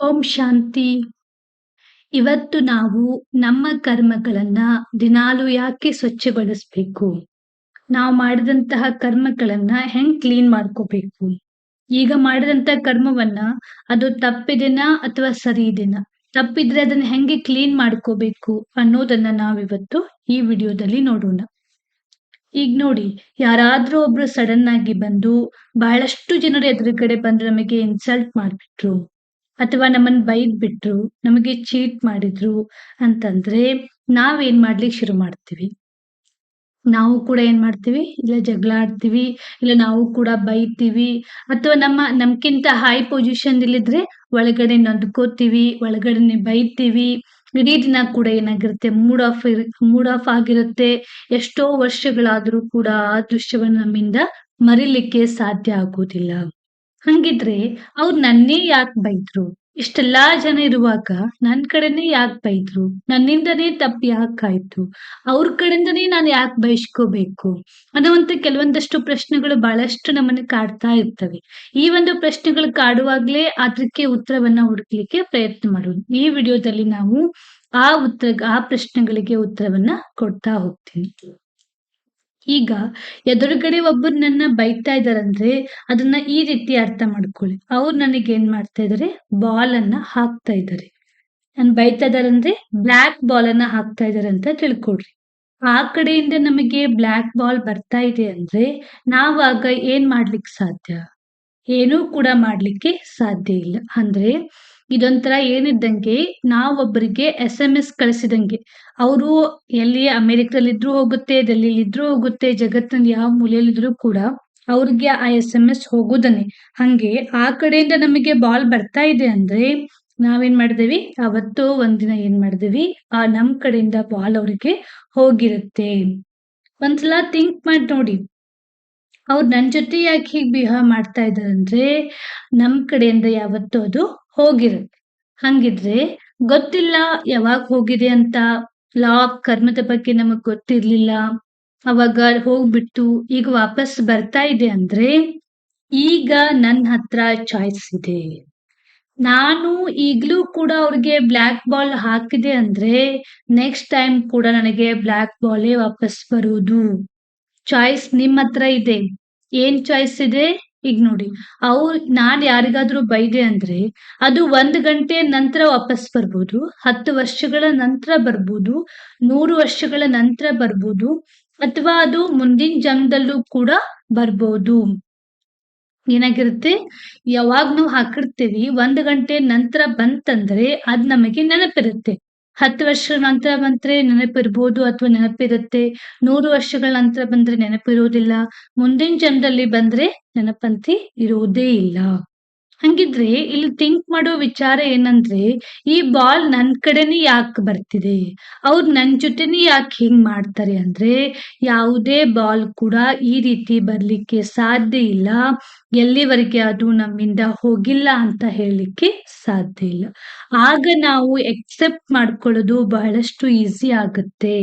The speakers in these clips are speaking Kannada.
ಓಂ ಶಾಂತಿ. ಇವತ್ತು ನಾವು ನಮ್ಮ ಕರ್ಮಗಳನ್ನ ದಿನಾಲು ಯಾಕೆ ಸ್ವಚ್ಛಗೊಳಿಸ್ಬೇಕು? ನಾವು ಮಾಡಿದಂತಹ ಕರ್ಮಗಳನ್ನ ಹೆಂಗ್ ಕ್ಲೀನ್ ಮಾಡ್ಕೋಬೇಕು? ಈಗ ಮಾಡಿದಂತ ಕರ್ಮವನ್ನ ಅದು ತಪ್ಪಿದೆನಾ ಅಥವಾ ಸರಿ ಇದೆನಾ ತಪ್ಪಿದ್ರೆ ಅದನ್ನ ಹೆಂಗೆ ಕ್ಲೀನ್ ಮಾಡ್ಕೋಬೇಕು ಅನ್ನೋದನ್ನ ನಾವಿವತ್ತು ಈ ವಿಡಿಯೋದಲ್ಲಿ ನೋಡೋಣ. ಈಗ ನೋಡಿ, ಯಾರಾದ್ರೂ ಒಬ್ರು ಸಡನ್ ಆಗಿ ಬಂದು ಬಹಳಷ್ಟು ಜನರು ಎದುರುಗಡೆ ಬಂದು ನಮಗೆ ಇನ್ಸಲ್ಟ್ ಮಾಡ್ಬಿಟ್ರು. ಅಥವಾ ನಮ್ಮನ್ನ ಬೈದ್ ಬಿಟ್ರು ನಮಗೆ ಚೀಟ್ ಮಾಡಿದ್ರು ಅಂತಂದ್ರೆ ನಾವೇನ್ ಮಾಡ್ಲಿಕ್ಕೆ ಶುರು ಮಾಡ್ತೀವಿ? ನಾವು ಕೂಡ ಏನ್ ಮಾಡ್ತೀವಿ? ಇಲ್ಲ ಜಗಳ ಆಡ್ತೀವಿ ಇಲ್ಲ ನಾವು ಕೂಡ ಬೈತೀವಿ, ಅಥವಾ ನಮ್ಮ, ನಮ್ಕಿಂತ ಹೈ ಪೊಸಿಷನ್ ಇಲ್ಲಿದ್ರೆ ಒಳಗಡೆ ನೊಂದ್ಕೋತೀವಿ, ಒಳಗಡೆನೆ ಬೈತೀವಿ. ಇಡೀ ದಿನ ಕೂಡ ಏನಾಗಿರುತ್ತೆ? ಮೂಡ್ ಆಫ್ ಮೂಡ್ ಆಫ್ ಆಗಿರುತ್ತೆ. ಎಷ್ಟೋ ವರ್ಷಗಳಾದ್ರೂ ಕೂಡ ಆ ದೃಶ್ಯವನ್ನು ನಮ್ಮಿಂದ ಮರಿಲಿಕ್ಕೆ ಸಾಧ್ಯ ಆಗೋದಿಲ್ಲ. ಹಂಗಿದ್ರೆ ಅವ್ರು ನನ್ನೇ ಯಾಕೆ ಬೈದ್ರು? ಇಷ್ಟೆಲ್ಲಾ ಜನ ಇರುವಾಗ ನನ್ ಕಡೆನೇ ಯಾಕೆ ಬೈದ್ರು? ನನ್ನಿಂದನೇ ತಪ್ಪು ಯಾಕಾಯ್ತು ಅವ್ರ ಕಡೆಯಿಂದನೇ ನಾನು ಯಾಕೆ ಬಯಸ್ಕೋಬೇಕು ಅದವಂತ ಕೆಲವೊಂದಷ್ಟು ಪ್ರಶ್ನೆಗಳು ಬಹಳಷ್ಟು ನಮ್ಮನ್ನ ಕಾಡ್ತಾ ಇರ್ತವೆ. ಈ ಒಂದು ಪ್ರಶ್ನೆಗಳು ಕಾಡುವಾಗ್ಲೇ ಅದಕ್ಕೆ ಉತ್ತರವನ್ನ ಹುಡುಕ್ಲಿಕ್ಕೆ ಪ್ರಯತ್ನ ಮಾಡೋದು ಈ ವಿಡಿಯೋದಲ್ಲಿ ನಾವು ಆ ಉತ್ತರ, ಆ ಪ್ರಶ್ನೆಗಳಿಗೆ ಉತ್ತರವನ್ನ ಕೊಡ್ತಾ ಹೋಗ್ತೀನಿ. ಈಗ ಎದುರುಗಡೆ ಒಬ್ಬರು ನನ್ನ ಬೈತಾ ಇದಾರಂದ್ರೆ ಅದನ್ನ ಈ ರೀತಿ ಅರ್ಥ ಮಾಡ್ಕೊಳ್ಳಿ. ಅವ್ರು ನನಗೆ ಏನ್ ಮಾಡ್ತಾ ಇದಾರೆ? ಬಾಲ್ ಅನ್ನ ಹಾಕ್ತಾ ಇದ್ದಾರೆ ನನ್ ಬೈತಾ ಇದಾರಂದ್ರೆ ಬ್ಲ್ಯಾಕ್ ಬಾಲ್ ಅನ್ನ ಹಾಕ್ತಾ ಇದಾರೆ ಅಂತ ತಿಳ್ಕೊಡ್ರಿ ಆ ಕಡೆಯಿಂದ ನಮಗೆ ಬ್ಲ್ಯಾಕ್ ಬಾಲ್ ಬರ್ತಾ ಇದೆ ಅಂದ್ರೆ ನಾವಾಗ ಏನ್ ಮಾಡ್ಲಿಕ್ಕೆ ಸಾಧ್ಯ? ಏನೂ ಕೂಡ ಮಾಡ್ಲಿಕ್ಕೆ ಸಾಧ್ಯ ಇಲ್ಲ. ಅಂದ್ರೆ ಇದೊಂಥರ ಏನಿದ್ದಂಗೆ ನಾವೊಬ್ಬರಿಗೆ ಎಸ್ ಎಂ ಎಸ್ ಕಳಿಸಿದಂಗೆ. ಅವರು ಎಲ್ಲಿ ಅಮೆರಿಕದಲ್ಲಿದ್ರು ಹೋಗುತ್ತೆ ಡೆಲ್ಲಿಲಿದ್ರು ಹೋಗುತ್ತೆ ಜಗತ್ತಿನ ಯಾವ ಮೂಲೆಯಲ್ಲಿದ್ರೂ ಕೂಡ ಅವ್ರಿಗೆ ಆ ಎಸ್ ಎಂ ಎಸ್ ಹಂಗೆ ಆ ಕಡೆಯಿಂದ ನಮಗೆ ಬಾಲ್ ಬರ್ತಾ ಇದೆ ಅಂದ್ರೆ ನಾವೇನ್ ಮಾಡಿದೀವಿ? ಅವತ್ತು ಒಂದಿನ ಏನ್ ಮಾಡಿದೀವಿ? ಆ ನಮ್ ಕಡೆಯಿಂದ ಬಾಲ್ ಅವ್ರಿಗೆ ಹೋಗಿರುತ್ತೆ. ಒಂದ್ಸಲ ಥಿಂಕ್ ಮಾಡಿ ನೋಡಿ. ಅವ್ರು ನನ್ನ ಜೊತೆ ಯಾಕೆ ಹೀಗೆ ಬಿಹೇವ್ ಮಾಡ್ತಾ ಇದ್ದಾರೆ ಅಂದ್ರೆ ನಮ್ಮ ಕಡೆಯಿಂದ ಯಾವತ್ತೂ ಅದು ಹೋಗಿರುತ್ತೆ. ಹಂಗಿದ್ರೆ, ಗೊತ್ತಿಲ್ಲ ಯಾವಾಗ ಹೋಗಿದೆ ಅಂತ ಲಾ, ಕರ್ಮದ ಬಗ್ಗೆ ನಮಗ್ ಗೊತ್ತಿರ್ಲಿಲ್ಲ. ಅವಾಗ ಹೋಗ್ಬಿಟ್ಟು ಈಗ ವಾಪಸ್ ಬರ್ತಾ ಇದೆ ಅಂದ್ರೆ, ಈಗ ನನ್ನ ಹತ್ರ ಚಾಯ್ಸ್ ಇದೆ. ನಾನು ಈಗಲೂ ಕೂಡ ಅವ್ರಿಗೆ ಬ್ಲ್ಯಾಕ್ ಬಾಲ್ ಹಾಕಿದೆ ಅಂದ್ರೆ ನೆಕ್ಸ್ಟ್ ಟೈಮ್ ಕೂಡ ನನಗೆ ಬ್ಲ್ಯಾಕ್ ಬಾಲೇ ವಾಪಸ್ ಬರುವುದು ಚಾಯ್ಸ್ ನಿಮ್ ಹತ್ರ ಇದೆ. ಏನ್ ಚಾಯ್ಸ್ ಇದೆ? ಈಗ ನೋಡಿ ಅವ್ರು ನಾನ್ ಯಾರಿಗಾದ್ರೂ ಬೈದೆ ಅಂದ್ರೆ, ಅದು ಒಂದ್ ಗಂಟೆ ನಂತರ ವಾಪಸ್ ಬರ್ಬೋದು, ಹತ್ತು ವರ್ಷಗಳ ನಂತರ ಬರ್ಬೋದು, ನೂರು ವರ್ಷಗಳ ನಂತರ ಬರ್ಬೋದು, ಅಥವಾ ಅದು ಮುಂದಿನ ಜನ್ಮದಲ್ಲೂ ಕೂಡ ಬರ್ಬೋದು. ಏನಾಗಿರುತ್ತೆ? ಯಾವಾಗ ನಾವು ಹಾಕಿರ್ತೀವಿ, ಒಂದ್ ಗಂಟೆ ನಂತರ ಬಂತಂದ್ರೆ ಅದ್ ನಮಗೆ ನೆನಪಿರುತ್ತೆ. ಹತ್ತು ವರ್ಷಗಳ ನಂತರ ಬಂದ್ರೆ ನೆನಪಿರ್ಬೋದು ಅಥವಾ ನೆನಪಿರುತ್ತೆ. ನೂರು ವರ್ಷಗಳ ನಂತರ ಬಂದ್ರೆ ನೆನಪಿರೋದಿಲ್ಲ. ಮುಂದಿನ ಜನರಲ್ಲಿ ಬಂದ್ರೆ ನೆನಪಂತಿ ಇರುವುದೇ ಇಲ್ಲ. ಹಂಗಿದ್ರೆ ಇಲ್ಲಿ ಥಿಂಕ್ ಮಾಡೋ ವಿಚಾರ ಏನಂದ್ರೆ, ಈ ಬಾಲ್ ನನ್ ಕಡೆನೇ ಯಾಕೆ ಬರ್ತಿದೆ? ಅವ್ರು ನನ್ ಜೊತೆನೇ ಯಾಕೆ ಹಿಂಗ್ ಮಾಡ್ತಾರೆ ಅಂದ್ರೆ, ಯಾವುದೇ ಬಾಲ್ ಕೂಡ ಈ ರೀತಿ ಬರ್ಲಿಕ್ಕೆ ಸಾಧ್ಯ ಇಲ್ಲ. ಎಲ್ಲಿವರೆಗೆ ಅದು ನಮ್ಮಿಂದ ಹೋಗಿಲ್ಲ ಅಂತ ಹೇಳಲಿಕ್ಕೆ ಸಾಧ್ಯ ಇಲ್ಲ. ಆಗ ನಾವು ಎಕ್ಸೆಪ್ಟ್ ಮಾಡ್ಕೊಳ್ಳೋದು ಬಹಳಷ್ಟು ಈಸಿ ಆಗುತ್ತೆ.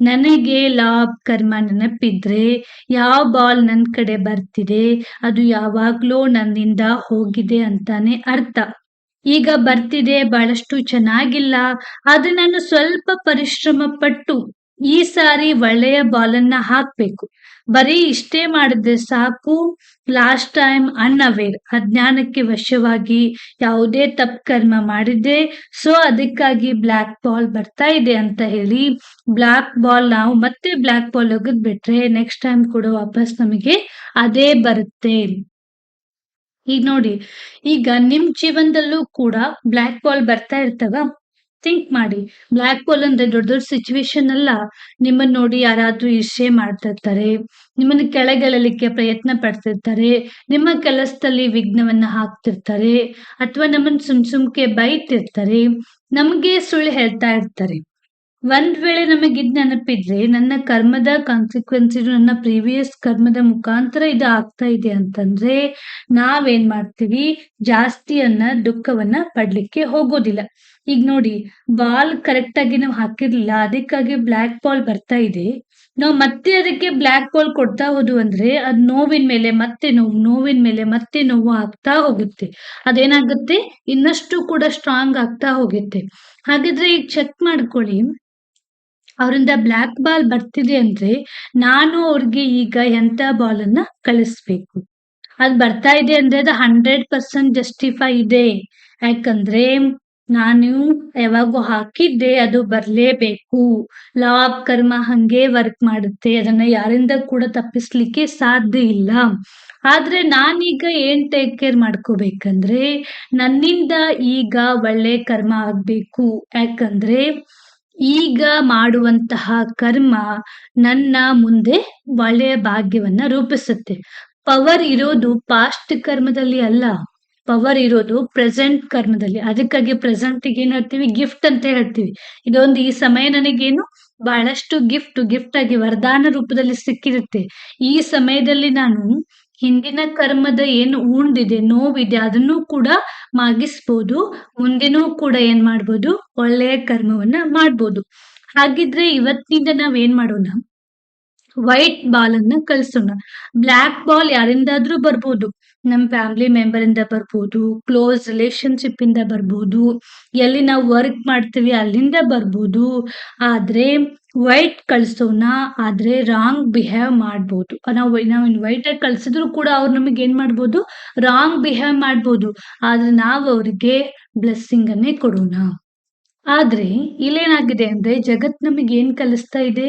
ನನಗೆ ಲಾಭ ಕರ್ಮ ನೆನಪಿದ್ರೆ, ಯಾವ ಬಾಲ್ ನನ್ನ ಕಡೆ ಬರ್ತಿದೆ, ಅದು ಯಾವಾಗ್ಲೂ ನನ್ನಿಂದ ಹೋಗಿದೆ ಅಂತಾನೆ ಅರ್ಥ. ಈಗ ಬರ್ತಿದೆ, ಬಹಳಷ್ಟು ಚೆನ್ನಾಗಿಲ್ಲ, ಆದ್ರೆ ನಾನು ಸ್ವಲ್ಪ ಪರಿಶ್ರಮ ಪಟ್ಟು ಈ ಸಾರಿ ಒಳ್ಳೆಯ ಬಾಲನ್ನ ಹಾಕ್ಬೇಕು. ಬರೀ ಇಷ್ಟೇ ಮಾಡಿದ್ರೆ ಸಾಕು. ಲಾಸ್ಟ್ ಟೈಮ್ ಅನ್ಅವೇರ್ ಅಜ್ಞಾನಕ್ಕೆ ವಶವಾಗಿ ಯಾವುದೇ ತಪ್ ಕರ್ಮ ಮಾಡಿದ್ದೆ ಸೊ ಅದಕ್ಕಾಗಿ ಬ್ಲ್ಯಾಕ್ ಬಾಲ್ ಬರ್ತಾ ಇದೆ ಅಂತ ಹೇಳಿ ಬ್ಲ್ಯಾಕ್ ಬಾಲ್ ನಾವು ಮತ್ತೆ ಬ್ಲ್ಯಾಕ್ ಬಾಲ್ ಒಗದ್ ಬಿಟ್ರೆ ನೆಕ್ಸ್ಟ್ ಟೈಮ್ ಕೂಡ ವಾಪಸ್ ನಮಗೆ ಅದೇ ಬರುತ್ತೆ. ಈಗ ನೋಡಿ, ಈಗ ನಿಮ್ ಜೀವನದಲ್ಲೂ ಕೂಡ ಬ್ಲ್ಯಾಕ್ ಬಾಲ್ ಬರ್ತಾ ಇರ್ತವ. ಥಿಂಕ್ ಮಾಡಿ. ಬ್ಲ್ಯಾಕ್ ಹೋಲ್ ಅಂದ್ರೆ ದೊಡ್ಡ ದೊಡ್ಡ ಸಿಚುವೇಶನ್ ಅಲ್ಲ. ನಿಮ್ಮನ್ನ ನೋಡಿ ಯಾರಾದ್ರೂ ಈರ್ಷೆ ಮಾಡ್ತಿರ್ತಾರೆ. ನಿಮ್ಮನ್ನ ಕೆಳಗೆಳಲಿಕ್ಕೆ ಪ್ರಯತ್ನ ಪಡ್ತಿರ್ತಾರೆ. ನಿಮ್ಮ ಕೆಲಸದಲ್ಲಿ ವಿಘ್ನವನ್ನ ಹಾಕ್ತಿರ್ತಾರೆ. ಅಥವಾ ನಮ್ಮನ್ನ ಸುಮ್ ಸುಮ್ಕೆ ಬೈತಿರ್ತಾರೆ. ನಮ್ಗೆ ಸುಳ್ಳು ಹೇಳ್ತಾ ಇರ್ತಾರೆ. ಒಂದ್ ವೇಳೆ ನಮಗಿದ್ ನೆನಪಿದ್ರೆ, ನನ್ನ ಕರ್ಮದ ಕಾನ್ಸಿಕ್ವೆನ್ಸ್ ನನ್ನ ಪ್ರೀವಿಯಸ್ ಕರ್ಮದ ಮುಖಾಂತರ ಇದು ಆಗ್ತಾ ಇದೆ ಅಂತಂದ್ರೆ, ನಾವೇನ್ ಮಾಡ್ತೀವಿ? ಜಾಸ್ತಿಯನ್ನ ದುಃಖವನ್ನ ಪಡ್ಲಿಕ್ಕೆ ಹೋಗೋದಿಲ್ಲ. ಈಗ ನೋಡಿ ಬಾಲ್ ಕರೆಕ್ಟ್ ಆಗಿ ನಾವು ಹಾಕಿರ್ಲಿಲ್ಲ, ಅದಕ್ಕಾಗಿ ಬ್ಲಾಕ್ ಬಾಲ್ ಬರ್ತಾ ಇದೆ. ನಾವು ಮತ್ತೆ ಅದಕ್ಕೆ ಬ್ಲಾಕ್ ಬಾಲ್ ಕೊಡ್ತಾ ಹೋದ್ವು ಅಂದ್ರೆ ಅದ್ ನೋವಿನ ಮೇಲೆ ಮತ್ತೆ ನೋವು, ನೋವಿನ ಮೇಲೆ ಮತ್ತೆ ನೋವು ಆಗ್ತಾ ಹೋಗುತ್ತೆ. ಅದೇನಾಗುತ್ತೆ? ಇನ್ನಷ್ಟು ಕೂಡ ಸ್ಟ್ರಾಂಗ್ ಆಗ್ತಾ ಹೋಗುತ್ತೆ. ಹಾಗಿದ್ರೆ ಈಗ ಚೆಕ್ ಮಾಡ್ಕೊಳ್ಳಿ. ಅವರಿಂದ ಬ್ಲಾಕ್ ಬಾಲ್ ಬರ್ತಿದೆ ಅಂದ್ರೆ ನಾನು ಅವ್ರಿಗೆ ಈಗ ಎಂತ ಬಾಲ್ ಅನ್ನ ಕಳಿಸ್ಬೇಕು? ಅದ್ ಬರ್ತಾ ಇದೆ ಅಂದ್ರೆ ಅದು ಹಂಡ್ರೆಡ್ ಪರ್ಸೆಂಟ್ ಜಸ್ಟಿಫೈ ಇದೆ. ಯಾಕಂದ್ರೆ ನಾನು ಯಾವಾಗೂ ಹಾಕಿದ್ದೆ ಅದು ಬರ್ಲೇಬೇಕು. ಲಾ ಕರ್ಮ ಹಂಗೆ ವರ್ಕ್ ಮಾಡುತ್ತೆ. ಅದನ್ನ ಯಾರಿಂದ ಕೂಡ ತಪ್ಪಿಸ್ಲಿಕ್ಕೆ ಸಾಧ್ಯ ಇಲ್ಲ. ಆದ್ರೆ ನಾನೀಗ ಏನ್ ಟೇಕ್ ಕೇರ್ ಮಾಡ್ಕೋಬೇಕಂದ್ರೆ, ನನ್ನಿಂದ ಈಗ ಒಳ್ಳೆ ಕರ್ಮ ಆಗ್ಬೇಕು. ಯಾಕಂದ್ರೆ, ಈಗ ಮಾಡುವಂತಹ ಕರ್ಮ ನನ್ನ ಮುಂದೆ ಒಳ್ಳೆಯ ಭಾಗ್ಯವನ್ನ ರೂಪಿಸುತ್ತೆ. ಪವರ್ ಇರೋದು ಪಾಸ್ಟ್ ಕರ್ಮದಲ್ಲಿ ಅಲ್ಲ. ಪವರ್ ಇರೋದು ಪ್ರೆಸೆಂಟ್ ಕರ್ಮದಲ್ಲಿ ಅದಕ್ಕಾಗಿ ಪ್ರೆಸೆಂಟ್ ಏನ್ ಹೇಳ್ತೀವಿ? ಗಿಫ್ಟ್ ಅಂತ ಹೇಳ್ತೀವಿ. ಇದೊಂದು ಈ ಸಮಯ ನನಗೇನು ಬಹಳಷ್ಟು ಗಿಫ್ಟ್ ಗಿಫ್ಟ್ ಆಗಿ ವರದಾನ ರೂಪದಲ್ಲಿ ಸಿಕ್ಕಿರುತ್ತೆ. ಈ ಸಮಯದಲ್ಲಿ ನಾನು ಹಿಂದಿನ ಕರ್ಮದ ಏನು ಉಂಡಿದೆ, ನೋವಿದೆ, ಅದನ್ನು ಕೂಡ ಮಾಗಿಸ್ಬೋದು. ಮುಂದಿನೂ ಕೂಡ ಏನ್ ಮಾಡ್ಬೋದು? ಒಳ್ಳೆಯ ಕರ್ಮವನ್ನ ಮಾಡ್ಬೋದು. ಹಾಗಿದ್ರೆ ಇವತ್ತಿನಿಂದ ನಾವ್ ಏನ್ ಮಾಡೋಣ? ವೈಟ್ ಬಾಲ್ ಅನ್ನ ಕಳ್ಸೋಣ ಬ್ಲ್ಯಾಕ್ ಬಾಲ್ ಯಾರಿಂದಾದ್ರೂ ಬರ್ಬೋದು. ನಮ್ ಫ್ಯಾಮಿಲಿ ಮೆಂಬರ್ ಇಂದ ಬರ್ಬೋದು ಕ್ಲೋಸ್ ರಿಲೇಶನ್ಶಿಪ್ ಇಂದ ಬರ್ಬೋದು, ಎಲ್ಲಿ ನಾವು ವರ್ಕ್ ಮಾಡ್ತೀವಿ ಅಲ್ಲಿಂದ ಬರ್ಬೋದು. ಆದ್ರೆ ವೈಟ್ ಕಳ್ಸೋಣ, ಆದ್ರೆ ರಾಂಗ್ ಬಿಹೇವ್ ಮಾಡ್ಬೋದು. ನಾವು ನಾವು ವೈಟ್ ಆಗಿ ಕಳ್ಸಿದ್ರು ಕೂಡ ಅವ್ರು ನಮಗೆ ಏನ್ ಮಾಡ್ಬೋದು? ರಾಂಗ್ ಬಿಹೇವ್ ಮಾಡ್ಬೋದು. ಆದ್ರೆ ನಾವು ಅವ್ರಿಗೆ ಬ್ಲೆಸ್ಸಿಂಗ್ ಅನ್ನೇ ಕೊಡೋಣ. ಆದ್ರೆ ಇಲ್ಲೇನಾಗಿದೆ ಅಂದ್ರೆ ಜಗತ್ ನಮಗೆ ಏನ್ ಕಲಿಸ್ತಾ ಇದೆ?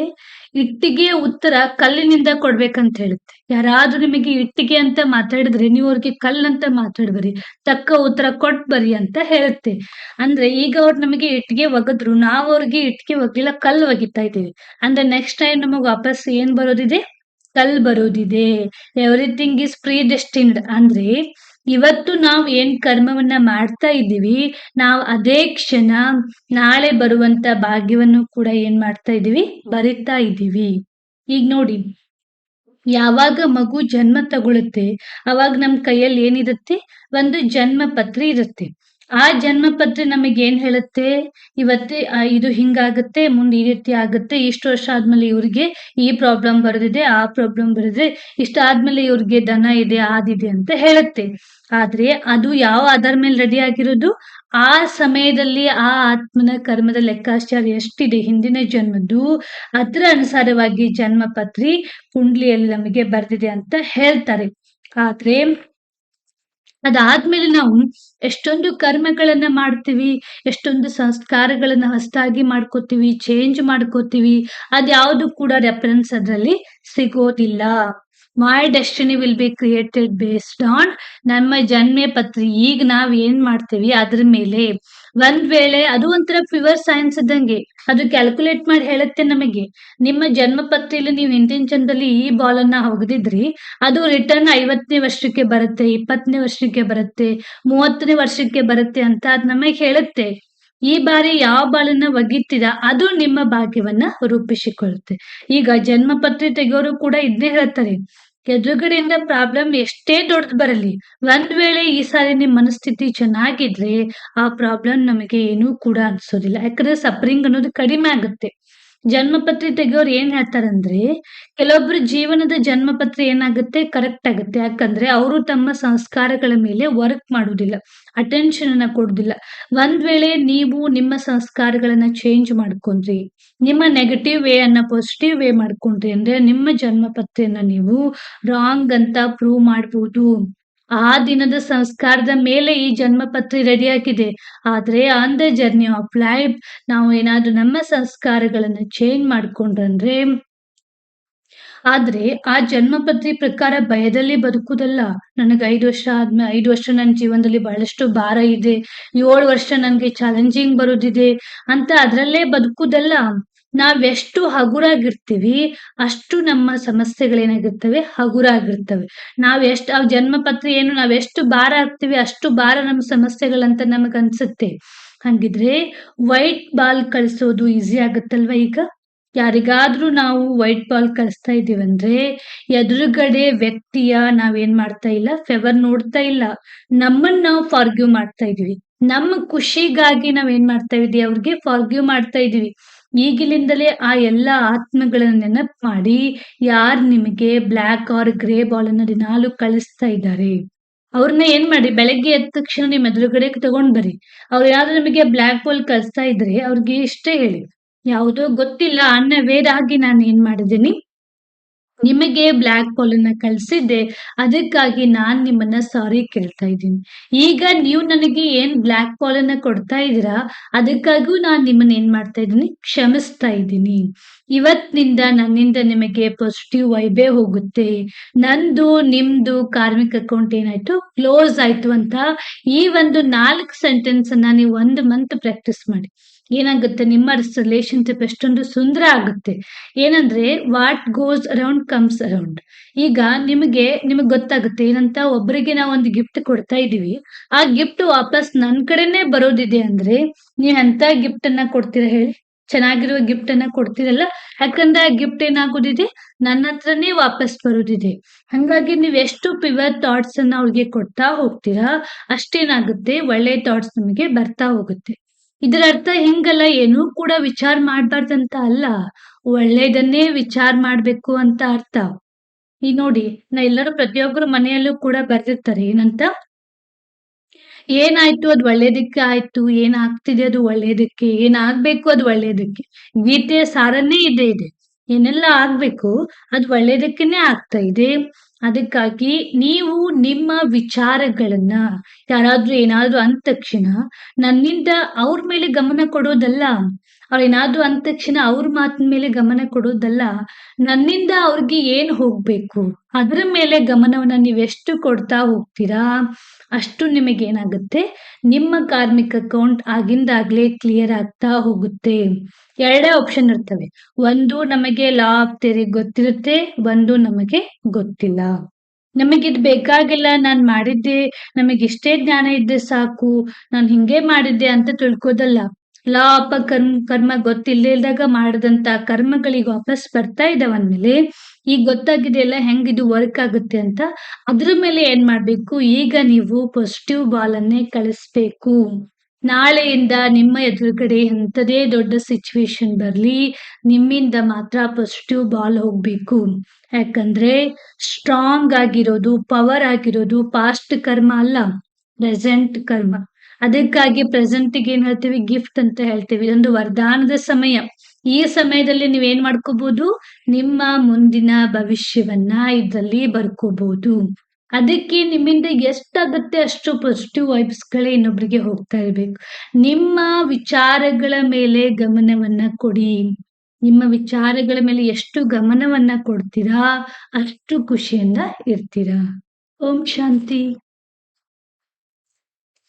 ಇಟ್ಟಿಗೆ ಉತ್ತರ ಕಲ್ಲಿನಿಂದ ಕೊಡ್ಬೇಕಂತ ಹೇಳುತ್ತೆ. ಯಾರಾದ್ರೂ ನಿಮಗೆ ಇಟ್ಟಿಗೆ ಅಂತ ಮಾತಾಡಿದ್ರೆ ನೀವು ಅವ್ರಿಗೆ ಕಲ್ಲಂತ ಮಾತಾಡ್ಬರಿ, ತಕ್ಕ ಉತ್ತರ ಕೊಟ್ ಬರಿ ಅಂತ ಹೇಳುತ್ತೆ. ಅಂದ್ರೆ ಈಗ ಅವ್ರು ನಮಗೆ ಇಟ್ಟಿಗೆ ಒಗದ್ರು, ನಾವು ಅವ್ರಿಗೆ ಇಟ್ಟಿಗೆ ಒಗ್ಲಿಲ್ಲ, ಕಲ್ಲು ಒಗಿತಾ ಇದ್ದೀವಿ. ಅಂದ್ರೆ ನೆಕ್ಸ್ಟ್ ಟೈಮ್ ನಮಗ್ ವಾಪಸ್ ಏನ್ ಬರೋದಿದೆ? ಕಲ್ ಬರೋದಿದೆ. ಎವ್ರಿಥಿಂಗ್ ಇಸ್ ಪ್ರೀ ಡೆಸ್ಟಿನ್ಡ್ ಅಂದ್ರೆ ಇವತ್ತು ನಾವು ಏನ್ ಕರ್ಮವನ್ನ ಮಾಡ್ತಾ ಇದ್ದೀವಿ, ನಾವು ಅದೇ ಕ್ಷಣ ನಾಳೆ ಬರುವಂತ ಭಾಗ್ಯವನ್ನು ಕೂಡ ಏನ್ ಮಾಡ್ತಾ ಇದ್ದೀವಿ, ಬರಿತಾ ಇದ್ದೀವಿ. ಈಗ ನೋಡಿ, ಯಾವಾಗ ಮಗು ಜನ್ಮ ತಗೊಳುತ್ತೆ, ಅವಾಗ ನಮ್ ಕೈಯಲ್ಲಿ ಏನಿರುತ್ತೆ? ಒಂದು ಜನ್ಮ ಪತ್ರ ಇರುತ್ತೆ. ಆ ಜನ್ಮ ಪತ್ರೆ ನಮಗೆ ಏನ್ ಹೇಳುತ್ತೆ? ಇವತ್ತೇ ಇದು ಹಿಂಗಾಗುತ್ತೆ, ಮುಂದೆ ಈ ರೀತಿ ಆಗುತ್ತೆ, ಇಷ್ಟು ವರ್ಷ ಆದ್ಮೇಲೆ ಇವ್ರಿಗೆ ಈ ಪ್ರಾಬ್ಲಮ್ ಬರೆದಿದೆ, ಆ ಪ್ರಾಬ್ಲಮ್ ಬರೆದಿದೆ ಇಷ್ಟ ಆದ್ಮೇಲೆ ಇವ್ರಿಗೆ ದನ ಇದೆ ಆದಿದೆ ಅಂತ ಹೇಳುತ್ತೆ. ಆದ್ರೆ ಅದು ಯಾವ ಆಧಾರ ಮೇಲೆ ರೆಡಿ ಆಗಿರೋದು? ಆ ಸಮಯದಲ್ಲಿ ಆ ಆತ್ಮನ ಕರ್ಮದ ಲೆಕ್ಕಾಚಾರ ಎಷ್ಟಿದೆ ಹಿಂದಿನ ಜನ್ಮದ್ದು? ಅದರ ಅನುಸಾರವಾಗಿ ಜನ್ಮ ಪತ್ರಿ ಕುಂಡ್ಲಿಯಲ್ಲಿ ನಮಗೆ ಬರ್ದಿದೆ ಅಂತ ಹೇಳ್ತಾರೆ. ಆದ್ರೆ ಅದಾದ್ಮೇಲೆ ನಾವು ಎಷ್ಟೊಂದು ಕರ್ಮಗಳನ್ನ ಮಾಡ್ತೀವಿ, ಎಷ್ಟೊಂದು ಸಂಸ್ಕಾರಗಳನ್ನ ಹೊಸದಾಗಿ ಮಾಡ್ಕೋತೀವಿ ಚೇಂಜ್ ಮಾಡ್ಕೋತೀವಿ, ಅದ್ಯಾವುದು ಕೂಡ ರೆಫರೆನ್ಸ್ ಅದರಲ್ಲಿ ಸಿಗೋದಿಲ್ಲ. My destiny will be created based on ನಮ್ಮ ಜನ್ಮೆ ಪತ್ರಿ. ಈಗ ನಾವ್ ಏನ್ ಮಾಡ್ತೀವಿ? ಅದ್ರ ಮೇಲೆ. ಒಂದ್ ವೇಳೆ ಅದು ಒಂಥರ ಪ್ಯೂರ್ ಸೈನ್ಸ್ ಇದ್ದಂಗೆ. ಅದು ಕ್ಯಾಲ್ಕುಲೇಟ್ ಮಾಡಿ ಹೇಳುತ್ತೆ ನಮಗೆ. ನಿಮ್ಮ ಜನ್ಮ ಪತ್ರಿಯಲ್ಲಿ ನೀವು ಹಿಂದಿನ ಚಂದ್ರಲ್ಲಿ ಈ ಬಾಲ್ ಅನ್ನ ಹೋಗದಿದ್ರಿ. ಅದು ರಿಟರ್ನ್ ಐವತ್ತನೇ ವರ್ಷಕ್ಕೆ ಬರುತ್ತೆ, ಇಪ್ಪತ್ತನೇ ವರ್ಷಕ್ಕೆ ಬರುತ್ತೆ, ಮೂವತ್ತನೇ ವರ್ಷಕ್ಕೆ ಬರುತ್ತೆ ಅಂತ ಅದ್ ನಮಗೆ ಹೇಳುತ್ತೆ. ಈ ಬಾರಿ ಯಾವ ಬಾಳನ್ನ ಒಗಿತೀರ ಅದು ನಿಮ್ಮ ಭಾಗ್ಯವನ್ನ ರೂಪಿಸಿಕೊಳ್ಳುತ್ತೆ. ಈಗ ಜನ್ಮ ಪತ್ರಿ ತೆಗೆಯೋರು ಕೂಡ ಇದನ್ನೇ ಹೇಳ್ತಾರೆ. ಎದುರುಗಡೆಯಿಂದ ಪ್ರಾಬ್ಲಮ್ ಎಷ್ಟೇ ದೊಡ್ಡದು ಬರಲಿ, ಒಂದ್ ವೇಳೆ ಈ ಸಾರಿ ನಿಮ್ ಮನಸ್ಥಿತಿ ಚೆನ್ನಾಗಿದ್ರೆ ಆ ಪ್ರಾಬ್ಲಮ್ ನಮಗೆ ಏನೂ ಕೂಡ ಅನ್ಸೋದಿಲ್ಲ. ಯಾಕಂದ್ರೆ ಸಫರಿಂಗ್ ಅನ್ನೋದು ಕಡಿಮೆ ಆಗುತ್ತೆ. ಜನ್ಮಪತ್ರಿ ತೆಗೆಯೋರು ಏನ್ ಹೇಳ್ತಾರಂದ್ರೆ, ಕೆಲವೊಬ್ರು ಜೀವನದ ಜನ್ಮಪತ್ರಿ ಏನಾಗುತ್ತೆ? ಕರೆಕ್ಟ್ ಆಗುತ್ತೆ. ಯಾಕಂದ್ರೆ ಅವರು ತಮ್ಮ ಸಂಸ್ಕಾರಗಳ ಮೇಲೆ ವರ್ಕ್ ಮಾಡುವುದಿಲ್ಲ ಅಟೆನ್ಷನ್ ಅನ್ನ ಕೊಡುದಿಲ್ಲ ಒಂದ್ ವೇಳೆ ನೀವು ನಿಮ್ಮ ಸಂಸ್ಕಾರಗಳನ್ನ ಚೇಂಜ್ ಮಾಡ್ಕೊಂಡ್ರಿ, ನಿಮ್ಮ ನೆಗೆಟಿವ್ ವೇ ಅನ್ನ ಪಾಸಿಟಿವ್ ವೇ ಮಾಡ್ಕೊಂಡ್ರಿ ಅಂದ್ರೆ ನಿಮ್ಮ ಜನ್ಮಪತ್ರಿಯನ್ನ ನೀವು ರಾಂಗ್ ಅಂತ ಪ್ರೂವ್ ಮಾಡ್ಬೋದು. ಆ ದಿನದ ಸಂಸ್ಕಾರದ ಮೇಲೆ ಈ ಜನ್ಮ ಪತ್ರಿ ರೆಡಿ ಆಗಿದೆ. ಆದ್ರೆ on the journey of life ನಾವು ಏನಾದ್ರೂ ನಮ್ಮ ಸಂಸ್ಕಾರಗಳನ್ನ ಚೇಂಜ್ ಮಾಡ್ಕೊಂಡ್ರಂದ್ರೆ, ಆದ್ರೆ ಆ ಜನ್ಮಪತ್ರಿ ಪ್ರಕಾರ ಭಯದಲ್ಲಿ ಬದುಕುದಲ್ಲ. ನನಗೆ ಐದು ವರ್ಷ ಆದ್ಮೇಲೆ ಐದು ವರ್ಷ ನನ್ನ ಜೀವನದಲ್ಲಿ ಬಹಳಷ್ಟು ಭಾರ ಇದೆ. ಏಳು ವರ್ಷ ನನ್ಗೆ ಚಾಲೆಂಜಿಂಗ್ ಬರೋದಿದೆ ಅಂತ ಅದ್ರಲ್ಲೇ ಬದುಕುದಲ್ಲ. ನಾವೆಷ್ಟು ಹಗುರಾಗಿರ್ತೀವಿ, ಅಷ್ಟು ನಮ್ಮ ಸಮಸ್ಯೆಗಳೇನಾಗಿರ್ತವೆ? ಹಗುರಾಗಿರ್ತವೆ. ನಾವ್ ಎಷ್ಟು ಆ ಜನ್ಮ ಪತ್ರ ಏನು ನಾವ್ ಎಷ್ಟು ಭಾರ ಆಗ್ತೀವಿ ಅಷ್ಟು ಭಾರ ನಮ್ಮ ಸಮಸ್ಯೆಗಳಂತ ನಮಗ್ ಅನ್ಸುತ್ತೆ. ಹಂಗಿದ್ರೆ ವೈಟ್ ಬಾಲ್ ಕಳಿಸೋದು ಈಸಿ ಆಗುತ್ತಲ್ವ ಈಗ? ಯಾರಿಗಾದ್ರೂ ನಾವು ವೈಟ್ ಬಾಲ್ ಕಳಿಸ್ತಾ ಇದೀವಂದ್ರೆ ಎದುರುಗಡೆ ವ್ಯಕ್ತಿಯ ನಾವೇನ್ ಮಾಡ್ತಾ ಇಲ್ಲ, ಫೆವರ್ ನೋಡ್ತಾ ಇಲ್ಲ. ನಮ್ಮನ್ನ ನಾವು ಫಾರ್ಗ್ಯೂ ಮಾಡ್ತಾ ಇದೀವಿ ನಮ್ಮ ಖುಷಿಗಾಗಿ ನಾವೇನ್ ಮಾಡ್ತಾ ಇದೀವಿ ಅವ್ರಿಗೆ ಫಾರ್ಗ್ಯೂ ಮಾಡ್ತಾ ಇದೀವಿ ಈಗಿಲಿಂದಲೇ ಆ ಎಲ್ಲ ಆತ್ಮಗಳನ್ನ ನೆನಪು ಮಾಡಿ ಯಾರು ನಿಮಗೆ ಬ್ಲ್ಯಾಕ್ ಆರ್ ಗ್ರೇ ಬಾಲ್ ಅನ್ನ ದಿನಾಲು ಕಳಿಸ್ತಾ ಇದ್ದಾರೆ. ಅವ್ರನ್ನ ಏನ್ ಮಾಡಿ, ಬೆಳಗ್ಗೆ ಎದ್ದ ತಕ್ಷಣ ನಿಮ್ಮ ಎದುರುಗಡೆ ತಗೊಂಡ್ ಬರ್ರಿ. ಅವ್ರು ಯಾರು ನಿಮಗೆ ಬ್ಲ್ಯಾಕ್ ಬಾಲ್ ಕಳಿಸ್ತಾ ಇದ್ರೆ ಅವ್ರಿಗೆ ಇಷ್ಟೇ ಹೇಳಿ. ಯಾವುದೋ ಗೊತ್ತಿಲ್ಲ, ಅನ್ನ ವೇದಾಗಿ ನಾನು ಏನ್ ಮಾಡಿದ್ದೀನಿ? ನಿಮಗೆ ಬ್ಲ್ಯಾಕ್ ಬಾಲ್ ಅನ್ನ ಕಳ್ಸಿದ್ದೆ ಅದಕ್ಕಾಗಿ ನಾನ್ ನಿಮ್ಮನ್ನ ಸಾರಿ ಕೇಳ್ತಾ ಇದ್ದೀನಿ. ಈಗ ನೀವು ನನಗೆ ಏನ್ ಬ್ಲ್ಯಾಕ್ ಬಾಲ್ ಅನ್ನ ಕೊಡ್ತಾ ಇದ್ದೀರಾ, ಅದಕ್ಕಾಗೂ ನಾನ್ ನಿಮ್ಮನ್ನ ಏನ್ ಮಾಡ್ತಾ ಇದ್ದೀನಿ, ಕ್ಷಮಿಸ್ತಾ ಇದ್ದೀನಿ. ಇವತ್ತಿನಿಂದ ನನ್ನಿಂದ ನಿಮಗೆ ಪಾಸಿಟಿವ್ ವೈಬೇ ಹೋಗುತ್ತೆ. ನಂದು, ನಿಮ್ದು ಕಾರ್ಮಿಕ ಅಕೌಂಟ್ ಏನಾಯ್ತು? ಕ್ಲೋಸ್ ಆಯ್ತು ಅಂತ ಈ ಒಂದು ನಾಲ್ಕು ಸೆಂಟೆನ್ಸ್ ಅನ್ನ ನೀವು ಒಂದು ಮಂತ್ ಪ್ರಾಕ್ಟೀಸ್ ಮಾಡಿ. ಏನಾಗುತ್ತೆ? ನಿಮ್ಮ ರಿಲೇಶನ್ಶಿಪ್ ಎಷ್ಟೊಂದು ಸುಂದರ ಆಗುತ್ತೆ. ಏನಂದ್ರೆ what goes around comes around ಈಗ ನಿಮಗೆ ನಿಮಗೆ ಗೊತ್ತಾಗುತ್ತೆ, ಏನಂತ ಒಬ್ಬರಿಗೆ ನಾವು ಒಂದು ಗಿಫ್ಟ್ ಕೊಡ್ತಾ ಇದೀವಿ. ಆ ಗಿಫ್ಟ್ ವಾಪಸ್ ನನ್ ಕಡೆನೆ ಬರೋದಿದೆ ಅಂದ್ರೆ ನೀವ್ ಎಂತ ಗಿಫ್ಟ್ ಅನ್ನ ಕೊಡ್ತೀರಾ ಹೇಳಿ. ಚೆನ್ನಾಗಿರುವ ಗಿಫ್ಟ್ ಅನ್ನ ಕೊಡ್ತೀರಲ್ಲ? ಯಾಕಂದ್ರೆ ಆ ಗಿಫ್ಟ್ ಏನಾಗೋದಿದೆ? ನನ್ನ ಹತ್ರನೇ ವಾಪಸ್ ಬರೋದಿದೆ. ಹಂಗಾಗಿ ನೀವ್ ಎಷ್ಟು ಪಿವರ್ ಥಾಟ್ಸ್ ಅನ್ನ ಅವ್ರಿಗೆ ಕೊಡ್ತಾ ಹೋಗ್ತೀರಾ, ಅಷ್ಟೇನಾಗುತ್ತೆ, ಒಳ್ಳೆ ಥಾಟ್ಸ್ ನಿಮಗೆ ಬರ್ತಾ ಹೋಗುತ್ತೆ. ಇದರ ಅರ್ಥ ಹೆಂಗಲ್ಲ? ಏನೂ ಕೂಡ ವಿಚಾರ ಮಾಡ್ಬಾರ್ದಂತ ಅಲ್ಲ. ಒಳ್ಳೇದನ್ನೇ ವಿಚಾರ ಮಾಡಬೇಕು ಅಂತ ಅರ್ಥ. ಈ ನೋಡಿ, ನಾ ಎಲ್ಲರೂ ಪ್ರತಿಯೊಬ್ಬರು ಮನೆಯಲ್ಲೂ ಕೂಡ ಬರ್ದಿರ್ತಾರೆ. ಏನಂತ? ಏನಾಯ್ತು ಅದು ಒಳ್ಳೇದಕ್ಕೆ ಆಯ್ತು? ಏನಾಗ್ತಿದೆ ಅದು ಒಳ್ಳೇದಕ್ಕೆ? ಏನಾಗ್ಬೇಕು ಅದು ಒಳ್ಳೇದಕ್ಕೆ? ಗೀತೆಯ ಸಾರನ್ನೇ ಇದೆ ಇದೆ. ಏನೆಲ್ಲ ಆಗ್ಬೇಕು ಅದು ಒಳ್ಳೇದಕ್ಕೇನೆ ಆಗ್ತಾ ಇದೆ. ಅದಕ್ಕಾಗಿ ನೀವು ನಿಮ್ಮ ವಿಚಾರಗಳನ್ನ ಯಾರಾದ್ರೂ ಏನಾದ್ರೂ ಅಂದ ತಕ್ಷಣ ನನ್ನಿಂದ ಅವ್ರ ಮೇಲೆ ಗಮನ ಕೊಡೋದಲ್ಲ, ಅವ್ರು ಏನಾದ್ರೂ ಅಂದ ತಕ್ಷಣ ಅವ್ರ ಮಾತಿನ ಮೇಲೆ ಗಮನ ಕೊಡೋದಲ್ಲ, ನನ್ನಿಂದ ಅವ್ರಿಗೆ ಏನ್ ಹೋಗ್ಬೇಕು? ಅದ್ರ ಮೇಲೆ ಗಮನವನ್ನ ನೀವೆಷ್ಟು ಕೊಡ್ತಾ ಹೋಗ್ತೀರಾ? ಅಷ್ಟು ನಿಮಗೆ ಏನಾಗುತ್ತೆ ನಿಮ್ಮ ಕಾರ್ಮಿಕ ಅಕೌಂಟ್ ಆಗಿಂದಾಗ್ಲೇ ಕ್ಲಿಯರ್ ಆಗ್ತಾ ಹೋಗುತ್ತೆ. ಎರಡೇ ಆಪ್ಷನ್ ಇರ್ತವೆ. ಒಂದು ನಮಗೆ ಲಾ ಆಫ್ ತೆರಿ ಗೊತ್ತಿರುತ್ತೆ, ಒಂದು ನಮಗೆ ಗೊತ್ತಿಲ್ಲ. ನಮಗಿದು ಬೇಕಾಗಿಲ್ಲ, ನಾನು ಮಾಡಿದ್ದೆ, ನಮಗೆ ಇಷ್ಟೇ ಜ್ಞಾನ ಇದ್ದೆ ಸಾಕು, ನಾನು ಹಿಂಗೆ ಮಾಡಿದ್ದೆ ಅಂತ ತಿಳ್ಕೋದಲ್ಲ. ಲಾ ಕರ್ಮ ಕರ್ಮ ಗೊತ್ತಿಲ್ಲದಾಗ ಮಾಡಿದಂತ ಕರ್ಮಗಳಿಗೆ ವಾಪಸ್ ಬರ್ತಾ ಇದಾವ ಅಂದ್ಮೇಲೆ ಈಗ ಗೊತ್ತಾಗಿದೆಯಲ್ಲ ಹೆಂಗ್ ಇದು ವರ್ಕ್ ಆಗುತ್ತೆ ಅಂತ. ಅದ್ರ ಮೇಲೆ ಏನ್ ಮಾಡ್ಬೇಕು? ಈಗ ನೀವು ಪಾಸಿಟಿವ್ ಬಾಲ್ ಅನ್ನೇ ಕಳಿಸ್ಬೇಕು. ನಾಳೆಯಿಂದ ನಿಮ್ಮ ಎದುರುಗಡೆ ಎಂಥದೇ ದೊಡ್ಡ ಸಿಚುವೇಶನ್ ಬರಲಿ, ನಿಮ್ಮಿಂದ ಮಾತ್ರ ಪಾಸಿಟಿವ್ ಬಾಲ್ ಹೋಗ್ಬೇಕು. ಯಾಕಂದ್ರೆ ಸ್ಟ್ರಾಂಗ್ ಆಗಿರೋದು ಪವರ್ ಆಗಿರೋದು ಪಾಸ್ಟ್ ಕರ್ಮ ಅಲ್ಲ ಪ್ರೆಸೆಂಟ್ ಕರ್ಮ. ಅದಕ್ಕಾಗಿ ಪ್ರೆಸೆಂಟಿಗೆ ಏನ್ ಹೇಳ್ತೀವಿ? ಗಿಫ್ಟ್ ಅಂತ ಹೇಳ್ತೀವಿ. ಇದೊಂದು ವರದಾನದ ಸಮಯ. ಈ ಸಮಯದಲ್ಲಿ ನೀವೇನ್ ಮಾಡ್ಕೋಬಹುದು ನಿಮ್ಮ ಮುಂದಿನ ಭವಿಷ್ಯವನ್ನ ಇದರಲ್ಲಿ ಬರ್ಕೋಬಹುದು ಅದಕ್ಕೆ ನಿಮ್ಮಿಂದ ಎಷ್ಟಾಗತ್ತೆ ಅಷ್ಟು ಪಾಸಿಟಿವ್ ವೈಬ್ಸ್ಗಳೇ ಇನ್ನೊಬ್ರಿಗೆ ಹೋಗ್ತಾ ಇರ್ಬೇಕು. ನಿಮ್ಮ ವಿಚಾರಗಳ ಮೇಲೆ ಗಮನವನ್ನ ಕೊಡಿ. ನಿಮ್ಮ ವಿಚಾರಗಳ ಮೇಲೆ ಎಷ್ಟು ಗಮನವನ್ನ ಕೊಡ್ತೀರಾ, ಅಷ್ಟು ಖುಷಿಯಿಂದ ಇರ್ತೀರಾ. ಓಂ ಶಾಂತಿ.